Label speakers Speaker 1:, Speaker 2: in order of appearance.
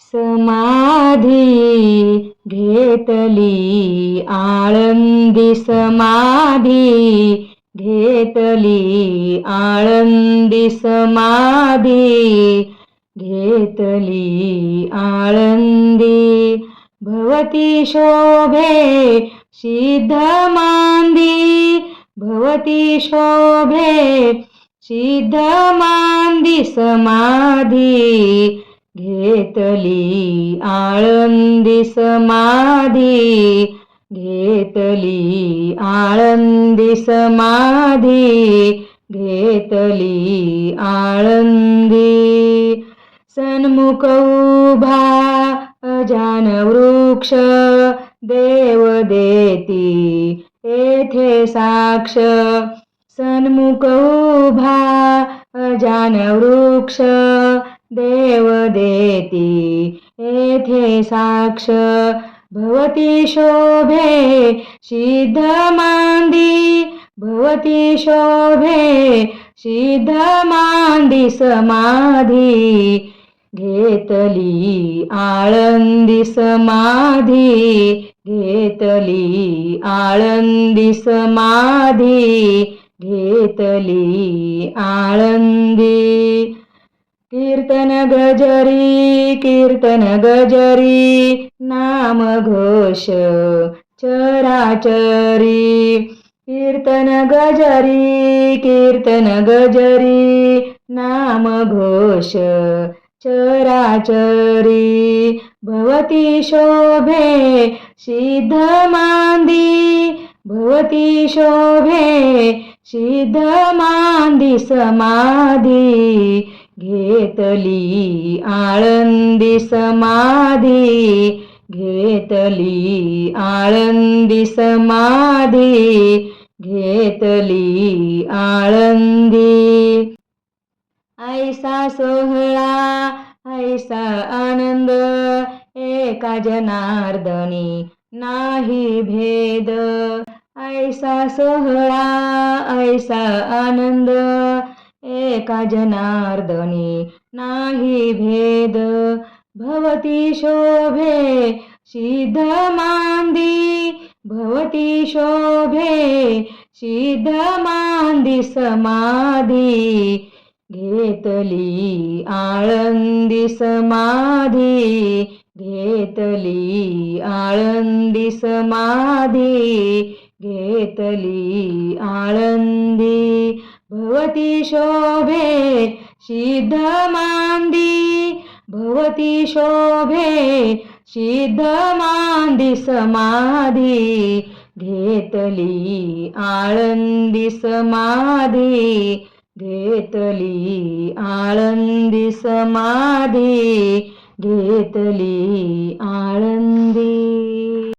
Speaker 1: समाधी घेतली आळंदी समाधी घेतली आळंदी समाधी घेतली आळंदी. भवती शोभे सिद्ध मांदी भवती शोभे सिद्ध मांदी समाधी घेतली आळंदी समाधी घेतली आळंदी समाधी घेतली आळंदी. सन्मुख उभा अजान वृक्ष देव देती येथे साक्ष. सन्मुख उभा अजान वृक्ष देव देती येथे साक्ष भवती शोभे सिद्ध मांदी भवती शोभे सिद्ध मांदी समाधी घेतली आळंदी समाधी घेतली आळंदी समाधी घेतली आळंदी कीर्तन गजरी कीर्तन गजरी नाम घोष चराचरी. कीर्तन गजरी कीर्तन गजरी नाम घोष चराचरी. भवती शोभे सिद्ध मांदी. भवती शोभे सिद्ध मांदी समाधी. घेतली आळंदी समाधी घेतली आळंदी समाधी घेतली आळंदी. ऐसा सोहळा ऐसा आनंद एका जनार्दनी नाही भेद. ऐसा सोहळा ऐसा आनंद एका जनार्दनी नाही भेद. भवती शोभे सिद्ध मांदी. भवती शोभे सिद्ध मांदी समाधी. घेतली आळंदी समाधी. घेतली आळंदी समाधी. घेतली आळंदी भवती शोभे सिद्ध मांदी भवती शोभे सिद्ध मांदी समाधी. घेतली आळंदी समाधी. घेतली आळंदी समाधी. घेतली आळंदी.